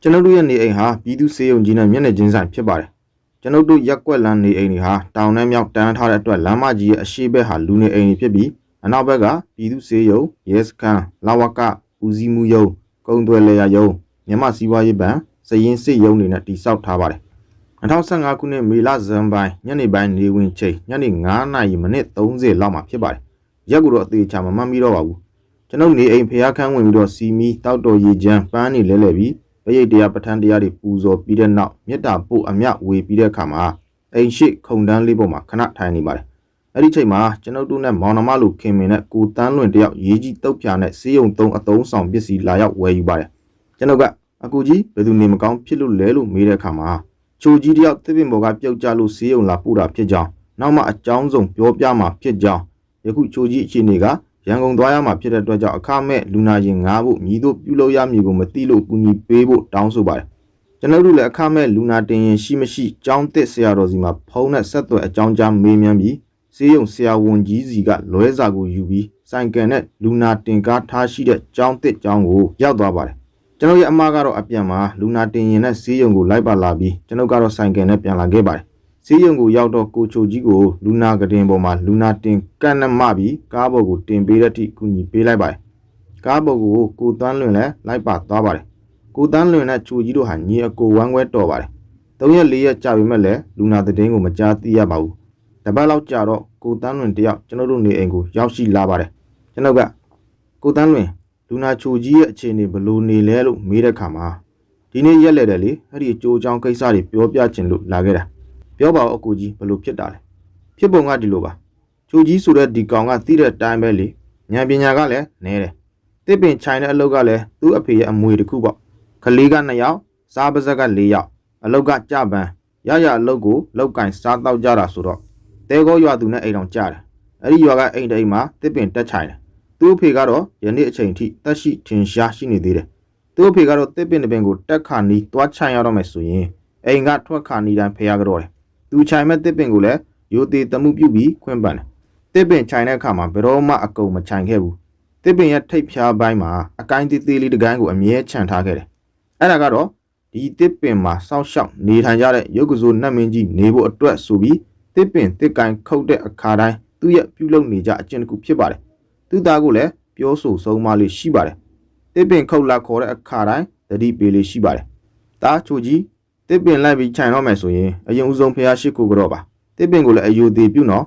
ကျွန်ုပ်တို့ရဲ့နေအိမ်ဟာပြည်သူစေယုံကြီးနဲ့မျက်နှာချင်းဆိုင်ဖြစ်ပါတယ်ကျွန်ုပ်တို့ရက်ကွက်လမ်းနေအိမ်တွေဟာတောင်နဲ့မြောက်တန်းထားတဲ့အတွက်လမ်းမကြီးရဲ့အရှိဘက်ဟာလူနေအိမ်တွေဖြစ်ပြီးအနောက်ဘက်ကပြည်သူစေယုံရဲစခန်းလာဝကဦးစီးမှုယုံကုံသွဲလေယာယုံမြန်မာစီးပွားရေးဘဏ်စရင်စစ်ယုံတွေနဲ့တိစောက်ထားပါတယ်2015ခုနှစ်မေလဇန်ပိုင်းညနေပိုင်းနေဝင်ချိန်ညနေ9နာရီမိနစ်30လောက်မှာဖြစ်ပါတယ်ရက်ကူတော့အသေးချာမမှတ်မိတော့ပါဘူးကျွန်ုပ်နေအိမ်ဖျားခန်းဝင်ပြီးတော့စီမီတောက်တော်ရေချမ်းပန်းနေလဲလဲပြီး ပရိတ်တရားပဋ္ဌာန်းတရားတွေပူဇော်ပြီးတဲ့နောက်မေတ္တာပို့အမြဝေပြီးတဲ့အခါမှာအိမ်ရှိခုံတန်းလေးပေါ်မှာခဏထိုင်နေပါတယ်။အဲ့ဒီချိန်မှာကျွန်ုပ်တို့နဲ့မောင်နှမလူခင်မင်နဲ့ကိုတန်းလွင်တယောက်ရေးကြီးတုတ်ဖြာနဲ့စေးရုံသုံးအသုံးဆောင်ပစ္စည်းလာရောက်ဝယ်ယူပါတယ်။ကျွန်ုပ်ကအကူကြီးဘယ်သူနေမကောင်းဖြစ်လို့လဲလို့မေးတဲ့အခါမှာချိုကြီးတယောက်သစ်ပင်ပေါ်ကပြုတ်ကျလို့စေးရုံလာပို့တာဖြစ်ကြောင်းနောက်မှအကြောင်းစုံပြောပြမှာဖြစ်ကြောင်းယခုချိုကြီးအခြေအနေက ရန်ကုန်သွားရမှာဖြစ်တဲ့အတွက်ကြောင့်အခမဲ့လူနာရင်ငားဖို့မြည်တို့ပြုလုပ်ရမည်ကိုမသိလို့ကူညီပေးဖို့တောင်းဆိုပါတယ်ကျွန်တော်တို့လည်းအခမဲ့လူနာတင်ရင်ရှိမရှိကြောင်းတစ်ဆရာတော်စီမှာဖုန်းနဲ့ဆက်သွယ်အကြောင်းကြားမေးမြန်းပြီးစေးရုံဆရာဝန်ကြီးစီကလွဲစာကိုယူပြီးစိုင်ကန်နဲ့လူနာတင်ကားထားရှိတဲ့ကြောင်းတစ်ကြောင်းကိုရောက်သွားပါတယ်ကျွန်တော်ရဲ့အမကတော့အပြန်မှာလူနာတင်ရင်နဲ့စေးရုံကိုလိုက်ပါလာပြီးကျွန်တော်ကတော့စိုင်ကန်နဲ့ပြန်လာခဲ့ပါတယ် စီးရုံကိုရောက်တော့ကိုချိုကြီးကိုလူနာကတင်ပေါ်မှာလူနာတင်ကန့်နှမပြီးကားပေါ်ကိုတင်ပေးတဲ့အထိကူညီပေးလိုက်ပါတယ်။ကားပေါ်ကိုကိုတန်းလွင်လည်းလိုက်ပါသွားပါတယ်။ကိုတန်းလွင်နဲ့ချိုကြီးတို့ဟာညီအကိုဝမ်းခွဲတော်ပါတယ်။၃ရက်၄ရက်ကြာပြီမဲ့လည်းလူနာသတင်းကိုမကြားသိရပါဘူး။တပတ်လောက်ကြာတော့ကိုတန်းလွင်တယောက်ကျွန်တော်တို့နေအိမ်ကိုရောက်ရှိလာပါတယ်။ကျွန်တော်ကကိုတန်းလွင်လူနာချိုကြီးရဲ့အခြေအနေဘယ်လိုနေလဲလို့မေးတဲ့ခါမှာဒီနေ့ရက်လဲတယ်လေအဲ့ဒီအကျိုးအကြောင်းကိစ္စတွေပြောပြချင်လို့လာခဲ့တာ။ ပြောပါဦးအကူကြီးဘယ်လိုဖြစ်တာလဲဖြစ်ပုံကဒီလိုပါချိုကြီးဆိုတဲ့ဒီကောင်ကသိတဲ့အတိုင်းပဲလေဉာဏ်ပညာကလည်းနည်းတယ်တစ်ပင်ခြိုင်တဲ့အလုပ်ကလည်းသူ့အဖေရဲ့အမွေတစ်ခုပေါ့ခလေးက2ယောက်စားပါဇက်က4ယောက်အလုပ်ကကြပန်းရရအလုပ်ကိုလောက်ကင်စားတော့ကြတာဆိုတော့တဲကောရွာသူနဲ့အိမ်တော်ကြတယ်အဲ့ဒီရွာကအိမ်တိမ်မှာတစ်ပင်တက်ချိုင်တယ်သူ့အဖေကတော့ယနေ့အချိန်ထိတက်ရှိထင်ရှားရှိနေသေးတယ်သူ့အဖေကတော့တစ်ပင်တစ်ပင်ကိုတက်ခါနီးသွားချိုင်ရတော့မယ်ဆိုရင်အိမ်ကထွက်ခါနီးတိုင်းဖျားကြတော့တယ် သူခြိုင်မဲ့တစ်ပင်ကိုလည်းရိုသေတမှုပြုပြီးခွင့်ပန်တယ်တစ်ပင်ခြိုင်တဲ့အခါမှာဘယ်တော့မှအကုန်မခြိုင်ခဲ့ဘူးတစ်ပင်ရဲ့ထိပ်ဖြားပိုင်းမှာအကိုင်းသေးသေးလေးတစ်ကိုင်းကိုအမြဲခြံထားခဲ့တယ်အဲ့ဒါကတော့ဒီတစ်ပင်မှာစောက်ရှောက်နေထိုင်ကြတဲ့ရုပ်ကစိုးနတ်မင်းကြီးနေဖို့အတွက်ဆိုပြီးတစ်ပင်တစ်ကိုင်းခုတ်တဲ့အခါတိုင်းသူ့ရဲ့ပြုလုပ်နေကြအကျင့်တစ်ခုဖြစ်ပါတယ်သူသားကိုလည်းပြောဆိုဆုံးမလေးရှိပါတယ်တစ်ပင်ခုတ်လာခေါ်တဲ့အခါတိုင်းတတိပေးလေးရှိပါတယ်ဒါချိုကြီး တစ်ပင်လိုက်ပြီးခြံတော့မယ်ဆိုရင်အရင်ဦးဆုံးဖះရှိခိုးကြောပါတစ်ပင်ကိုလည်းအယူသေးပြုတ်နော်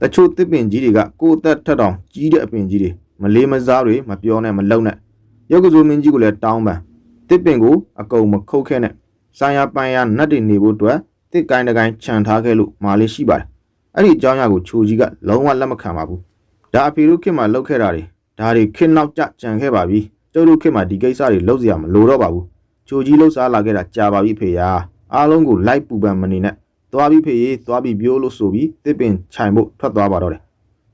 တချို့တစ်ပင်ကြီးတွေကကိုယ်သက်ထက်တောင်ကြီးတဲ့အပင်ကြီးတွေမလေးမစားတွေမပြောနဲ့မလုံနဲ့ရုပ်ကစိုးမင်းကြီးကိုလည်းတောင်းပန်တစ်ပင်ကိုအကုန်မခုတ်ခဲနဲ့ဆိုင်ရပန်ရနတ်တွေနေဖို့အတွက်တစ်ကိုင်းတကိုင်းခြံထားခဲ့လို့မာလေးရှိပါတယ်အဲ့ဒီအကြောင်းအရာကိုချိုကြီးကလုံးဝလက်မခံပါဘူးဒါအဖေတို့ခင်မှာလောက်ခဲ့တာတွေဒါတွေခင်နောက်ကြကြံခဲ့ပါပြီကျုပ်တို့ခင်မှာဒီကိစ္စတွေလုပ်စရာမလိုတော့ပါဘူး ချိုကြီးလှုပ်ရှားလာခဲ့တာကြာပါပြီဖေယာအားလုံးကိုလိုက်ပူပန်မနေနဲ့သွားပြီးဖေးသွားပြီးပြောလို့ဆိုပြီးတစ်ပင်ခြိုင်ဖို့ထွက်သွားပါတော့တယ်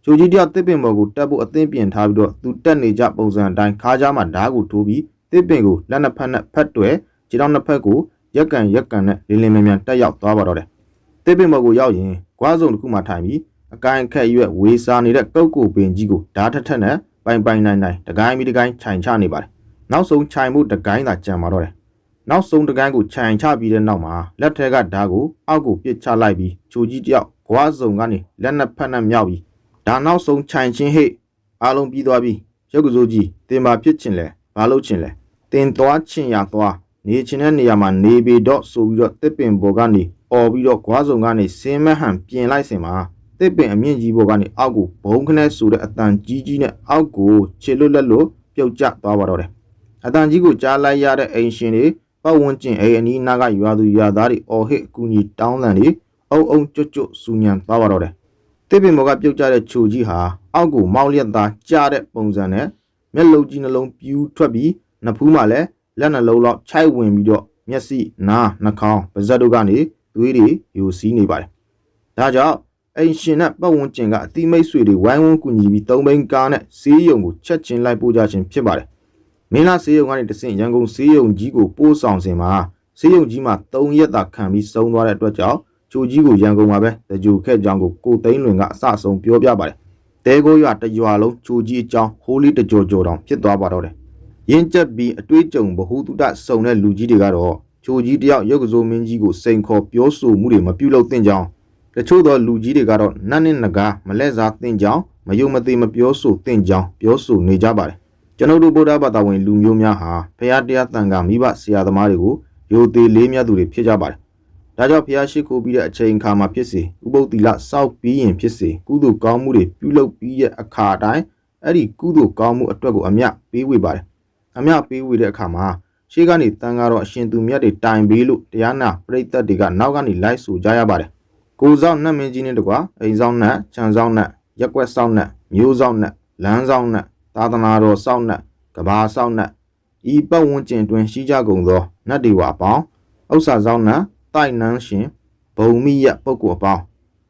ချိုကြီးတယောက်တစ်ပင်ပေါ်ကိုတက်ဖို့အသင်းပြင်ထားပြီးတော့သူတက်နေကြပုံစံအတိုင်းခါးကြားမှာဓားကိုထိုးပြီးတစ်ပင်ကိုလက်နှစ်ဖက်နဲ့ဖက်တွယ်ခြေထောက်နှစ်ဖက်ကိုရက်ကန်ရက်ကန်နဲ့လင်းလင်းမြန်မြန်တက်ရောက်သွားပါတော့တယ်တစ်ပင်ပေါ်ကိုရောက်ရင်ကွားစုံတစ်ခုမှထိုင်ပြီးအကိုင်အခက်ရွက်ဝေစာနေတဲ့ကုတ်ကိုပင်ကြီးကိုဓားထက်ထက်နဲ့ပိုင်ပိုင်နိုင်နိုင်တကိုင်းပြီးတကိုင်းခြိုင်ချနေပါတယ်နောက်ဆုံးခြိုင်မှုတကိုင်းသာကြံပါတော့တယ် နောက်ဆုံးတကန်းကိုခြံချပြီးတဲ့နောက်မှာလက်ထက်ကဓာတ်ကိုအောက်ကိုပစ်ချလိုက်ပြီးချိုကြီးတယောက်ဂွားစုံကနေလက်နှစ်ဖက်နဲ့မြောက်ပြီးဒါနောက်ဆုံးခြံချင်းဟိတ်အားလုံးပြီးသွားပြီးရုပ်ကစိုးကြီးတင်ပါဖြစ်ချင်လဲဘာလို့ချင်လဲတင်သွားချင်ရသွားနေချင်တဲ့နေရာမှာနေပြီတော့ဆိုပြီးတော့တစ်ပင်ပေါ်ကနေអော်ပြီးတော့ဂွားစုံကနေစင်းမဟန်ပြင်လိုက်စင်မှာတစ်ပင်အမြင့်ကြီးပေါ်ကနေအောက်ကိုဘုံခနဲ့ဆိုတဲ့အတန်ကြီးကြီးနဲ့အောက်ကိုခြေလွတ်လက်လို့ပြုတ်ကျသွားပါတော့တယ်အတန်ကြီးကိုကြားလိုက်ရတဲ့အိမ်ရှင်တွေ ပတ်ဝန်းကျင်အိမ်အနီးနားကရွာသူရွာသားတွေအော်ဟစ်အကူကြီးတောင်းတန်တွေအုံအုံကျွတ်ကျွတ်စူညံသွားပါတော့တယ်။တစ်ပင်ဘော်ကပြုတ်ကျတဲ့ချိုကြီးဟာအောက်ကိုမောင်းလျက်သားကျတဲ့ပုံစံနဲ့မျက်လုံးကြီးနှလုံးပြူးထွက်ပြီးနဖူးမှလည်းလက်နှလုံးလောက်ခြိုက်ဝင်ပြီးတော့မျက်စိနားနှာခေါင်းပါးစပ်တို့ကနေသွေးတွေယိုစီးနေပါတယ်။ဒါကြောင့်အိမ်ရှင်နဲ့ပတ်ဝန်းကျင်ကအတိမိတ်ဆွေတွေဝိုင်းဝန်းကူညီပြီးသုံးဘိန်းကားနဲ့စီးရုံကိုချက်ချင်းလိုက်ပို့ကြခြင်းဖြစ်ပါတယ်။ မင်းလာစေးရုံကနေတဆင့်ရန်ကုန်စေးရုံကြီးကိုပို့ဆောင်စဉ်မှာစေးရုံကြီးမှာ3ရက်သာခံပြီးဆုံးသွားတဲ့အတွက်ကြောင့်ချိုကြီးကိုရန်ကုန်မှာပဲတကြိုခဲ့ကြောင်းကိုကိုသိန်းလွင်ကအစအဆုံးပြောပြပါတယ်။တဲကိုရွာတရွာလုံးချိုကြီးအကြောင်းဟိုးလီတကြောကြောတောင်ဖြစ်သွားပါတော့တယ်။ရင်းကျက်ပြီးအတွေးကြုံဗဟုသုတစုံတဲ့လူကြီးတွေကတော့ချိုကြီးတယောက်ရုပ်ကစိုးမင်းကြီးကိုစိန်ခေါ်ပြောဆိုမှုတွေမပြုလုပ်သင့်ကြောင်းတချို့သောလူကြီးတွေကတော့နတ်နဲ့နဂါမလဲစားသင့်ကြောင်းမယုံမသိမပြောဆိုသင့်ကြောင်းပြောဆိုနေကြပါတယ် ကျွန်ုပ်တို့ဗုဒ္ဓဘာသာဝင်လူမျိုးများဟာဖရာတရားတန်ခါမိဘဆရာသမားတွေကိုယိုသေးလေးမြတ်သူတွေဖြစ်ကြပါတယ်ဒါကြောင့်ဖရာရှိခိုးပြီးတဲ့အချိန်အခါမှာဖြစ်စေဥပုသ္တိလစောက်ပြီးရင်ဖြစ်စေကုသိုလ်ကောင်းမှုတွေပြုလုပ်ပြီးတဲ့အခါတိုင်းအဲ့ဒီကုသိုလ်ကောင်းမှုအတွက်ကိုအမြပေးဝေပါတယ်အမြပေးဝေတဲ့အခါမှာရှေ့ကနေတန်ကတော့အရှင်သူမြတ်တွေတိုင်ပေးလို့တရားနာပရိသတ်တွေကနောက်ကနေလိုက်ဆိုကြရပါတယ်ကိုဆောင်နတ်မင်းကြီးနဲ့တကွာအိမ်ဆောင်နတ်ခြံဆောင်နတ်ရက်ွက်ဆောင်နတ်မျိုးဆောင်နတ်လမ်းဆောင်နတ် သာသနာတော်ဆောင်နတ်ကဘာဆောင်နတ်ဤပတ်ဝန်းကျင်တွင်ရှိကြကုန်သောနတ်တွေဝအပေါင်းဥစ္စာဆောင်နတ်တိုက်နန်းရှင်ဘုံမိယပုဂ္ဂိုလ်အပေါင်း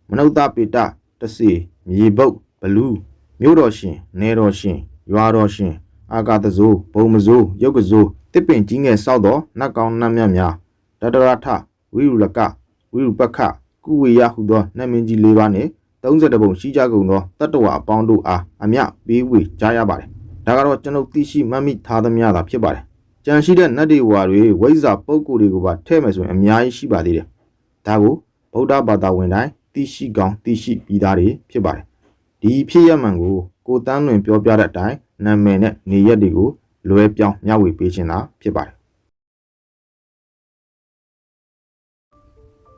မနုဿပိတတစီမြေဘုတ်ဘလူးမြို့တော်ရှင်နေတော်ရှင်ရွာတော်ရှင်အာကာသဇိုးဘုံမဇိုးရုပ်ကဇိုးတစ်ပင်ကြီးငယ်ဆောက်သောနတ်ကောင်းနတ်မြတ်များတတရထဝိရုလကဝိရုပခကုဝေယဟုသောနတ်မင်းကြီး၄ပါးနှင့် 30ပုံရှိကြကုန်သောတတ္တဝအပေါင်းတို့အားအမြပေးဝေကြရပါတယ်ဒါကတော့ကျွန်ုပ်သိရှိမှတ်မိထားသမျှသာဖြစ်ပါတယ်ကြံရှိတဲ့နတ်တွေဝါတွေဝိဇ္ဇာပုဂ္ဂိုလ်တွေကိုပါထည့်မယ်ဆိုရင်အများကြီးရှိပါသေးတယ်ဒါကိုဗုဒ္ဓဘာသာဝင်တိုင်းသိရှိကောင်းသိရှိပြီးသားတွေဖြစ်ပါတယ်ဒီဖြစ်ရမှန်ကိုကိုတန်းလွင်ပြောပြတဲ့အတိုင်းနာမည်နဲ့နေရက်တွေကိုလွဲပြောင်းမျှဝေပေးခြင်းသာဖြစ်ပါတယ်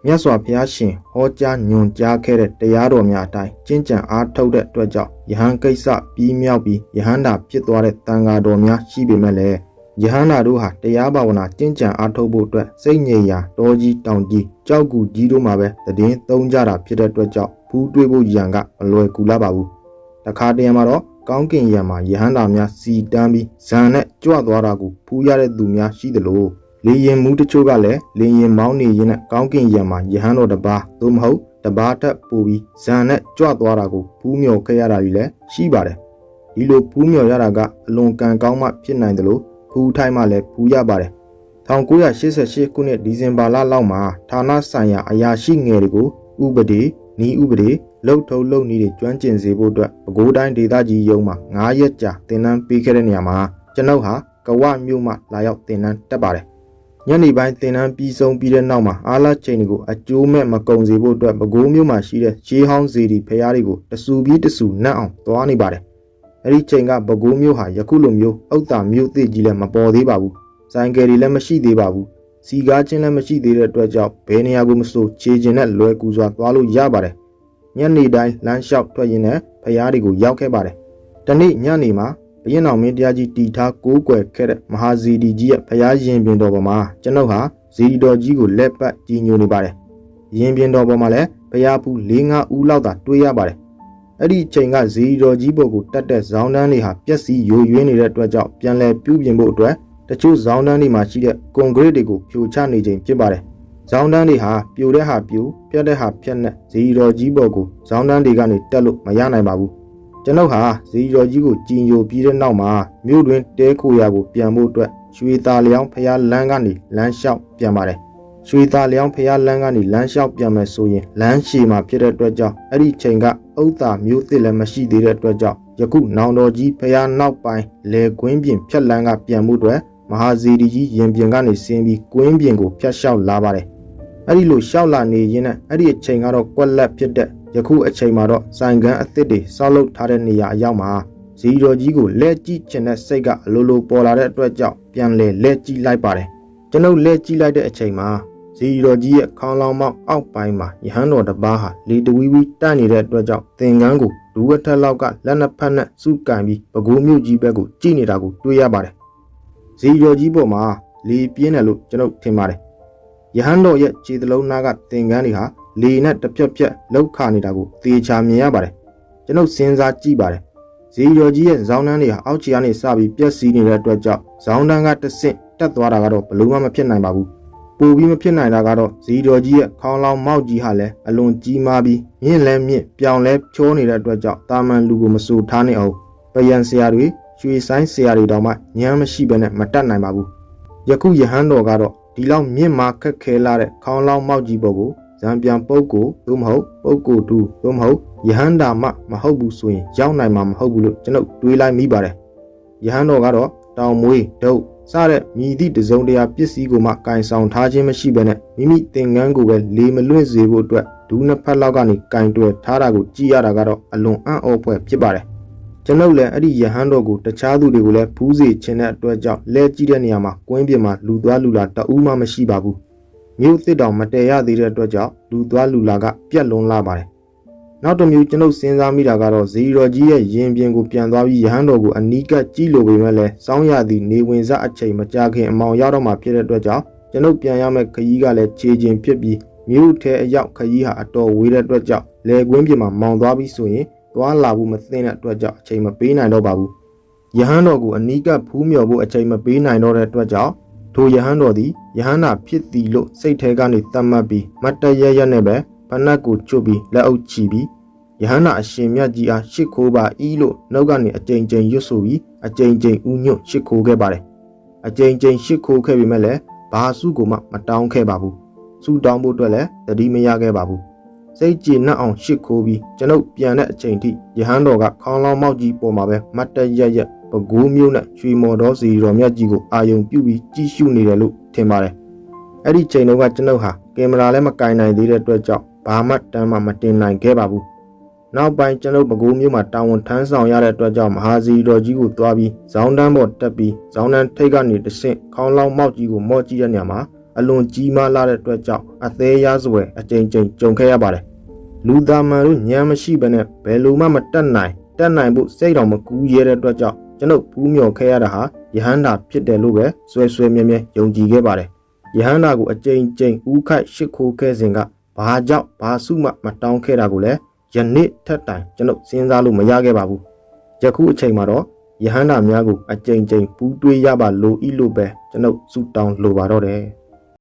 မြတ်စွာဘုရားရှင်ဟောကြားညွှန်ကြားခဲ့တဲ့တရားတော်များအတိုင်းကျင့်ကြံအားထုတ်တဲ့အတွက်ကြောင့်ယဟန်ကိစ္စပြီးမြောက်ပြီးယဟန္တာဖြစ်သွားတဲ့တန်ဃာတော်များရှိပေမဲ့လည်းယဟန္တာတို့ဟာတရားဘာဝနာကျင့်ကြံအားထုတ်ဖို့အတွက်စိတ်ငြိမ်ရာတောကြီးတောင်ကြီးကြောက်ကူကြီးတို့မှာပဲတည်င်းသုံးကြတာဖြစ်တဲ့အတွက်ကြောင့်ဘူးတွေးဖို့ရန်ကမလွယ်ကူလာပါဘူးတခါတရံမှာတော့ကောင်းကင်ယံမှာယဟန္တာများစီတန်းပြီးဇန်နဲ့ကြွသွားတာကိုဖူးရတဲ့သူများရှိသလို လေရင်မူးတချို့ကလည်းလေရင်မောင်းနေရင်နဲ့ကောင်းကင်ယံမှာယဟန်တော်တပါးသို့မဟုတ်တပါးထက်ပိုပြီးဇန်နဲ့ကြွသွားတာကိုဖူးမြော်ခဲ့ရတာကြီးလည်းရှိပါတယ်ဒီလိုဖူးမြော်ရတာကအလွန်ကံကောင်းမှဖြစ်နိုင်တယ်လို့ဖူးထိုင်းမှလည်းဖူးရပါတယ်1988ခုနှစ်ဒီဇင်ဘာလလောက်မှာဌာနဆိုင်ရာအရာရှိငယ်တွေကိုဥပဒေနီးဥပဒေလှုပ်ထုံလှုပ်နည်းတွေကျွမ်းကျင်စေဖို့အတွက်ပဲခူးတိုင်းဒေသကြီးရုံးမှာ9ရက်ကြာသင်တန်းပေးခဲ့တဲ့နေရာမှာကျွန်ုပ်ဟာကဝမြို့မှလာရောက်သင်တန်းတက်ပါတယ်။ ညနေပိုင်းသင်တန်းပြီးဆုံးပြီးတဲ့နောက်မှာအားလာချိန်တွေကိုအကျိုးမဲ့မကုံစေဖို့အတွက်ပဲခူးမြို့မှာရှိတဲ့ရှေးဟောင်းဇီဒီဖျားတွေကိုတဆူပြီးတဆူနတ်အောင်သွားနေပါတယ်။အဲဒီချိန်ကပဲခူးမြို့ဟာယခုလိုမျိုးအုတ်တာမြို့သစ်ကြီးလည်းမပေါ်သေးပါဘူး။ဆိုင်ကယ်တွေလည်းမရှိသေးပါဘူး။စီကားချင်းလည်းမရှိသေးတဲ့အတွက်ကြောင့်ဘယ်နေရာကိုမဆိုခြေကျင်နဲ့လွယ်ကူစွာသွားလို့ရပါတယ်။ညနေတိုင်းလမ်းလျှောက်ထွက်ရင်းနဲ့ဖျားတွေကိုရောက်ခဲ့ပါတယ်။တနေ့ညနေမှာ ဘရင်တော်မင်းတရားကြီးတီထားကိုးကွယ်ခဲ့တဲ့မဟာဇီဒီကြီးရဲ့ဘုရားရင်ပြင်တော်ပေါ်မှာကျွန်ုပ်ဟာဇီဒီတော်ကြီးကိုလက်ပတ်ကြီးညိုနေပါတယ်။ရင်ပြင်တော်ပေါ်မှာလည်းဘုရားဖူး၄၅ဦးလောက်သာတွေ့ရပါတယ်။အဲ့ဒီချိန်ကဇီဒီတော်ကြီးဘုတ်ကိုတတ်တဲ့ဇောင်းတန်းတွေဟာပြက်စီးယိုယွင်းနေတဲ့အတွက်ကြောင့်ပြန်လည်ပြုပြင်ဖို့အတွက်တချို့ဇောင်းတန်းတွေမှာရှိတဲ့ကွန်ကရစ်တွေကိုဖြိုချနေခြင်းဖြစ်ပါတယ်။ဇောင်းတန်းတွေဟာပြိုတဲ့ဟာပြိုပြက်တဲ့ဟာပြက်နဲ့ဇီဒီတော်ကြီးဘုတ်ကိုဇောင်းတန်းတွေကနေတက်လို့မရနိုင်ပါဘူး။ ကျွန်ုပ်ဟာဇီရော်ကြီးကိုကြင်ယိုပြီးတဲ့နောက်မှာမြို့တွင်တဲခိုရာကိုပြန်ဖို့အတွက်ရွှေသားလျောင်းဖျားလမ်းကနေလမ်းလျှောက်ပြန်ပါတယ်။ရွှေသားလျောင်းဖျားလမ်းကနေလမ်းလျှောက်ပြန်မယ်ဆိုရင်လမ်းရှည်မှာဖြစ်တဲ့အတွက်ကြောင့်အဲ့ဒီချိန်ကအုတ်တာမျိုးသစ်လည်းမရှိသေးတဲ့အတွက်ကြောင့်ယခုနောင်တော်ကြီးဖျားနောက်ပိုင်းလေကွင်းပြင်ဖြတ်လန်းကပြန်မှုအတွက်မဟာဇီဒီကြီးရင်ပြင်ကနေဆင်းပြီးကွင်းပြင်ကိုဖြတ်လျှောက်လာပါတယ်။အဲ့ဒီလိုလျှောက်လာနေရင်နဲ့အဲ့ဒီအချိန်ကတော့ကွက်လက်ဖြစ်တဲ့ ယခုအချိန်မှာတော့ဆိုင်ကန်းအသစ်တွေစောက်လုပ်ထားတဲ့နေရာအရောက်မှာဇီတော်ကြီးကိုလက်ကြည့်ချင်တဲ့စိတ်ကအလိုလိုပေါ်လာတဲ့အတွက်ကြောင့်ပြန်လဲလက်ကြည့်လိုက်ပါတယ်ကျွန်ုပ်လက်ကြည့်လိုက်တဲ့အချိန်မှာဇီတော်ကြီးရဲ့ခေါင်းလောင်းမောက်အောက်ပိုင်းမှာယဟန်တော်တစ်ပါးဟာလေတဝီဝီတက်နေတဲ့အတွက်ကြောင့်သင်္ကန်းကိုဒူဝက်ထက်လောက်ကလက်နှစ်ဖက်နဲ့စုကင်ပြီးပကိုးမြို့ကြီးဘက်ကိုကြည့်နေတာကိုတွေ့ရပါတယ်ဇီတော်ကြီးပေါ်မှာလေပြင်းတယ်လို့ကျွန်ုပ်ထင်ပါတယ်ယဟန်တော်ရဲ့ခြေသလုံးနားကသင်္ကန်းတွေဟာ လေနဲ့တပြက်ပြက်လောက်ခနေတာကိုသေချာမြင်ရပါတယ်ကျွန်ုပ်စဉ်းစားကြည့်ပါတယ်ဇီရော်ကြီးရဲ့ဇောင်းတန်းတွေဟာအောက်ခြေကနေစပြီးပြက်စီးနေတဲ့အတွက်ကြောင့်ဇောင်းတန်းကတဆင့်တက်သွားတာကတော့ဘလို့မှမဖြစ်နိုင်ပါဘူးပိုပြီးမဖြစ်နိုင်တာကတော့ဇီတော်ကြီးရဲ့ခေါင်းလောင်းမောက်ကြီးဟာလည်းအလွန်ကြီးမားပြီးမြင့်လဲမြင့်ပြောင်လဲချိုးနေတဲ့အတွက်ကြောင့်တာမန်လူကိုမဆူထားနိုင်အောင်ပယံဆရာတွေရွှေဆိုင်ဆရာတွေတောင်မှညမ်းမရှိဘဲနဲ့မတက်နိုင်ပါဘူးယခုယဟန်တော်ကတော့ဒီလောက်မြင့်မာခက်ခဲလာတဲ့ခေါင်းလောင်းမောက်ကြီးပေါ်ကို ဇံပြန်ပုတ်ကိုသို့မဟုတ်ပုတ်ကိုတူသို့မဟုတ်ယဟန္တာမမဟုတ်ဘူးဆိုရင်ရောက်နိုင်မှာမဟုတ်ဘူးလို့ကျွန်ုပ်တွေးလိုက်မိပါတယ်ယဟန်တော်ကတော့တတောင်မွေးဒုတ်စတဲ့မြည်သည့်တစုံတရာပစ္စည်းကိုမှကင်ဆောင်ထားခြင်းမရှိဘဲနဲ့မိမိသင်္ကန်းကိုပဲလေမလွင့်စေဖို့အတွက်ဒူးနှစ်ဖက်လောက်ကနေကင်တွယ်ထားတာကိုကြည့်ရတာကတော့အလွန်အံ့ဩဖွယ်ဖြစ်ပါတယ်ကျွန်ုပ်လည်းအဲ့ဒီယဟန်တော်ကိုတခြားသူတွေကိုလည်းဖူးစေခြင်းတဲ့အတွက်ကြောင့်လဲကြည့်တဲ့နေရာမှာကွင်းပြင်မှာလူသွားလူလာတအူးမှမရှိပါဘူး မြို့သစ်တောင်မတည်ရသေးတဲ့အတွက်ကြောင့်လူသွားလူလာကပြက်လွန်လာပါတယ်နောက်တစ်မျိုးကျွန်ုပ်စဉ်းစားမိတာကတော့ဇီရော်ကြီးရဲ့ရင်ပြင်ကိုပြန်သွားပြီးရဟန်းတော်ကိုအနီးကပ်ကြည့်လိုပေမဲ့လည်းစောင်းရသည့်နေဝင်စားအချိန်မကြာခင်အမောင်ရောက်တော့မှဖြစ်တဲ့အတွက်ကြောင့်ကျွန်ုပ်ပြန်ရမယ့်ခရီးကလည်းခြေကျင်ဖြစ်ပြီးမြို့ထဲအရောက်ခရီးဟာအတော်ဝေးတဲ့အတွက်ကြောင့်လေကွင်းပြင်မှာမောင်သွားပြီးဆိုရင်သွားလာဖို့မသင့်တဲ့အတွက်ကြောင့်အချိန်မပေးနိုင်တော့ပါဘူးရဟန်းတော်ကိုအနီးကပ်ဖူးမြော်ဖို့အချိန်မပေးနိုင်တော့တဲ့အတွက်ကြောင့် ထိုရဟန်းတော်သည်ယဟန္တာဖြစ်သည်လို့စိတ်ထဲကနေသတ်မှတ်ပြီးမတ်တရရနဲ့ပဲဖနက်ကိုချွတ်ပြီးလက်အုပ်ချီပြီး ယဟန္တာအရှင်မြတ်ကြီးအားရှ िख ိုးပါဤလို့နောက်ကနေအကြိမ်ကြိမ်ရွတ်ဆိုပြီးအကြိမ်ကြိမ်ဥညွတ်ရှ िख ိုးခဲ့ပါတယ်။အကြိမ်ကြိမ်ရှ िख ိုးခဲ့ပေမဲ့လည်းဘာစုကိုမှမတောင်းခဲ့ပါဘူး။စုတောင်းဖို့အတွက်လည်းတတိမရခဲ့ပါဘူး။ စိတ်ကြည်နှက်အောင်ရှ िख ိုးပြီးကျွန်ုပ်ပြန်တဲ့အချိန်ထိယဟန်တော်ကခေါင်းလောင်းမောက်ကြီးပေါ်မှာပဲမတ်တရက်ရက်ပကိုးမျိုးနဲ့ရွှေမော်တော်စီတော်မြတ်ကြီးကိုအာယုံပြုပြီးကြည့်ရှုနေတယ်လို့ထင်ပါတယ်။အဲ့ဒီချိန်တုန်းကကျွန်ုပ်ဟာကင်မရာလည်းမကင်နိုင်သေးတဲ့အတွက်ကြောင့်ဘာမှတမ်းမှမတင်နိုင်ခဲ့ပါဘူး။နောက်ပိုင်းကျွန်ုပ်ပဲခူးမြို့မှာတာဝန်ထမ်းဆောင်ရတဲ့အတွက်ကြောင့်မဟာစီတော်ကြီးကိုသွားပြီးဇောင်းတန်းပေါ်တက်ပြီးဇောင်းတန်းထိတ်ကနေတဆင့်ခေါင်းလောင်းမောက်ကြီးကိုမော့ကြည့်တဲ့နေရာမှာ အလွန်ကြီးမားလာတဲ့အတွက်ကြောင့်အသေးရစွဲအကြိမ်ကြိမ်ကြုံခဲ့ရပါတယ်။လူသားမန်တို့ညံမရှိဘဲနဲ့ဘယ်လိုမှမတက်နိုင်တက်နိုင်ဖို့စိတ်တော်မကူးရတဲ့အတွက်ကြောင့်ကျွန်ုပ်ပူးမြော်ခဲ့ရတာဟာယဟန္တာဖြစ်တယ်လို့ပဲဆွဲဆွဲမြဲမြဲယုံကြည်ခဲ့ပါတယ်။ယဟန္တာကိုအကြိမ်ကြိမ်ဥခိုက်ရှ िख ိုးခဲ့စဉ်ကဘာကြောင့်ဘာစုမှမတောင်းခဲ့တာကိုလည်းယနေ့ထက်တိုင်ကျွန်ုပ်စဉ်းစားလို့မရခဲ့ပါဘူးယခုအချိန်မှာတော့ယဟန္တာများကိုအကြိမ်ကြိမ်ပူးတွေးရပါလိုဤလို့ပဲကျွန်ုပ်ဆုတောင်းလိုပါတော့တယ်